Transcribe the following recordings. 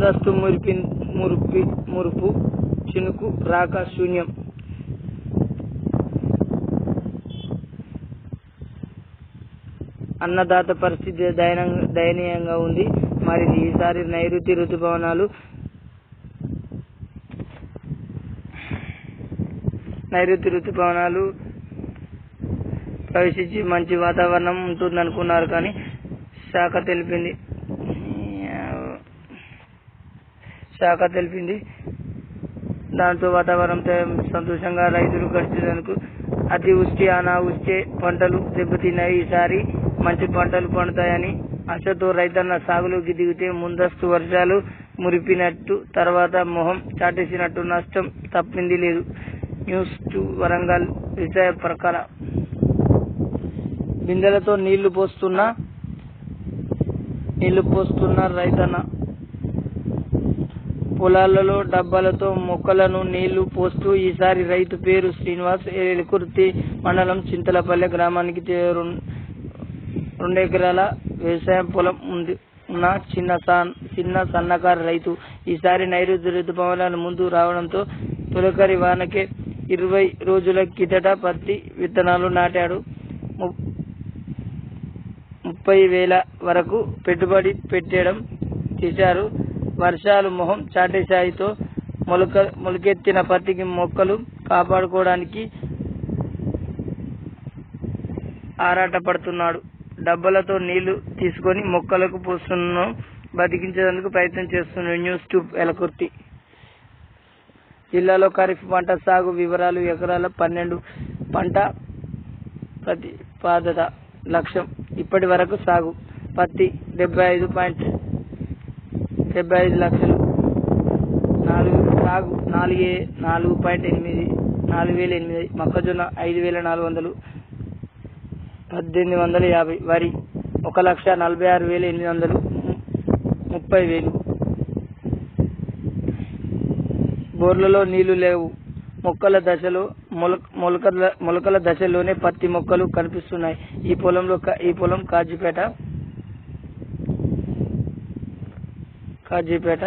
ముందస్తు మురిపి మురిపి మురుపు చినుకు రాక శూన్యం. అన్నదాత పరిస్థితి దయనీయంగా ఉంది. మరి ఈసారి నైరుతి ఋతుపవనాలు నైరుతి ఋతుపవనాలు ప్రవేశించి మంచి వాతావరణం ఉంటుందనుకున్నారు కానీ శాఖ తెలిపింది. శాఖ తెలిపింది. దాంతో వాతావరణం సంతోషంగా రైతులు గడిచేందుకు అతివృష్టి అనావృష్టి పంటలు దెబ్బతిన్నాయి. ఈసారి మంచి పంటలు పండుతాయని ఆశతో రైతన్న సాగులోకి దిగితే ముందస్తు వర్షాలు మురిపినట్టు తర్వాత మొహం చాటేసినట్టు నష్టం తప్పింది లేదు. న్యూస్ టు వరంగల్ విజయ ప్రకార. బిందెలతో నీళ్ళు పోస్తున్న నీళ్ళు పోస్తున్న రైతన్న పొలాలలో డబ్బాలతో మొక్కలను నీళ్ళు పోస్తూ ఈసారి రైతు పేరు శ్రీనివాస్ ఎలుకుర్తి మండలం చింతలపల్లె గ్రామానికి చే- రెండు ఎకరాల వ్యవసాయ పొలం ఉంది. ఉన్న చిన్న చిన్న సన్నకారు రైతు ఈసారి నైరుతి ఋతుపవనాలు ముందు రావడంతో తొలకరి వానకే ఇరవై రోజుల కిందట పత్తి విత్తనాలు నాటాడు. ము- ముప్పై వేల వరకు పెట్టుబడి పెట్టడం చేశారు. వర్షాలు మొహం చాటేశాయితో మొలక మొలకెత్తిన పత్తికి మొక్కలు కాపాడుకోవడానికి ఆరాటపడుతున్నాడు. డబ్బాలతో నీళ్ళు తీసుకొని మొక్కలకు పోస్తున్న బతికించేందుకు ప్రయత్నం చేస్తున్నాడు న్యూస్ ట్యూబ్ ఎలకుర్తి. జిల్లాలో ఖరీఫ్ పంట సాగు వివరాలు ఎకరాల పన్నెండు పంట ప్రతిపాదత లక్ష్యం. ఇప్పటి వరకు సాగు పత్తి డెబ్బై ఐదు పాయింట్ డెబ్బై ఐదు లక్షలు. నాలుగు సాగు నాలుగే నాలుగు పాయింట్ ఎనిమిది నాలుగు వేల ఎనిమిది మొక్కజొన్న ఐదు వేల నాలుగు వందలు. పద్దెనిమిది వందల యాభై వరి ఒక లక్ష నలభై ఆరు వేల ఎనిమిది వందలు. ముప్పై వేలు. బోర్లలో నీళ్ళు లేవు. మొక్కల దశలో మొలక మొలకల మొలకల దశలోనే పత్తి మొక్కలు కనిపిస్తున్నాయి. ఈ పొలంలో ఈ పొలం కాజీపేట కాజీపేట.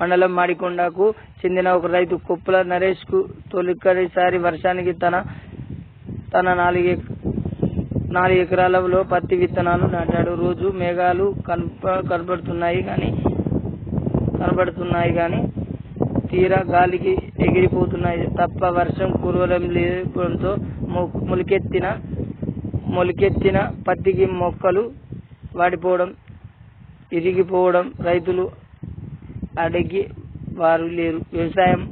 మండలం మాడికొండకు చెందిన ఒక రైతు కుప్పల నరేష్కు తొలిసారి వర్షానికి తన తన నాలుగు నాలుగు ఎకరాలలో పత్తి విత్తనాలు నాటాడు. రోజు మేఘాలు కనప కనబడుతున్నాయి కానీ కనబడుతున్నాయి కానీ తీరా గాలికి ఎగిరిపోతున్నాయి. తప్ప వర్షం కురవడం లేకపోవడంతో మొ- మొలకెత్తిన పత్తికి మొక్కలు వాడిపోవడం ఇరిగిపోవడం రైతులు అడిగి వారు లేరు. వ్యవసాయం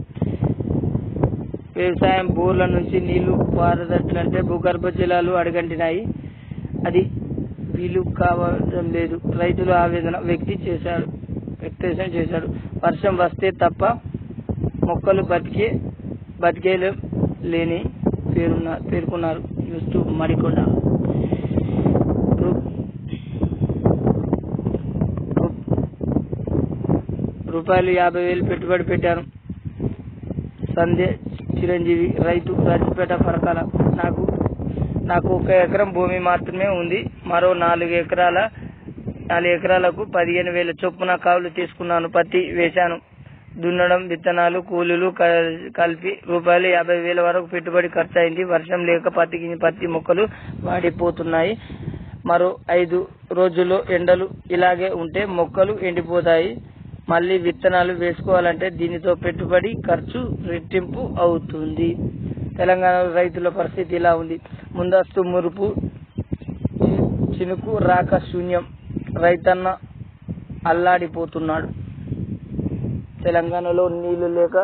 వ్యవసాయం బోర్ల నుంచి నీళ్ళు పారదట్లంటే భూగర్భ జలాలు అడగంటినాయి. అది వీలు కావడం లేదు. రైతులు ఆవేదన వ్యక్తి చేశాడు వ్యక్తం చేశాడు. వర్షం వస్తే తప్ప మొక్కలు బతికే బతికే లేని పేరున్న పేర్కొన్నారు. చూస్తూ మడికొండ రూపాయలు యాభై వేలు పెట్టుబడి పెట్టాను. సంధ్య చిరంజీవి రైతు రాజపేట పరకాల. నాకు నాకు ఒక ఎకరం భూమి మాత్రమే ఉంది. మరో నాలుగు ఎకరాల నాలుగు ఎకరాలకు పదిహేను వేల చొప్పున కావులు తీసుకున్నాను. పత్తి వేశాను. దున్నడం విత్తనాలు కూలీలు క- కలిపి రూపాయలు యాభై వేల వరకు పెట్టుబడి ఖర్చు అయింది వర్షం లేక పత్తి పత్తి మొక్కలు వాడిపోతున్నాయి. మరో ఐదు రోజుల్లో ఎండలు ఇలాగే ఉంటే మొక్కలు ఎండిపోతాయి. మళ్ళీ విత్తనాలు వేసుకోవాలంటే దీనితో పెట్టుబడి ఖర్చు రెట్టింపు అవుతుంది. తెలంగాణ రైతుల పరిస్థితి ఇలా ఉంది. ముందస్తు మురుపు చినుకు రాక శూన్యం. రైతన్న అల్లాడిపోతున్నాడు. తెలంగాణలో నీళ్ళు లేక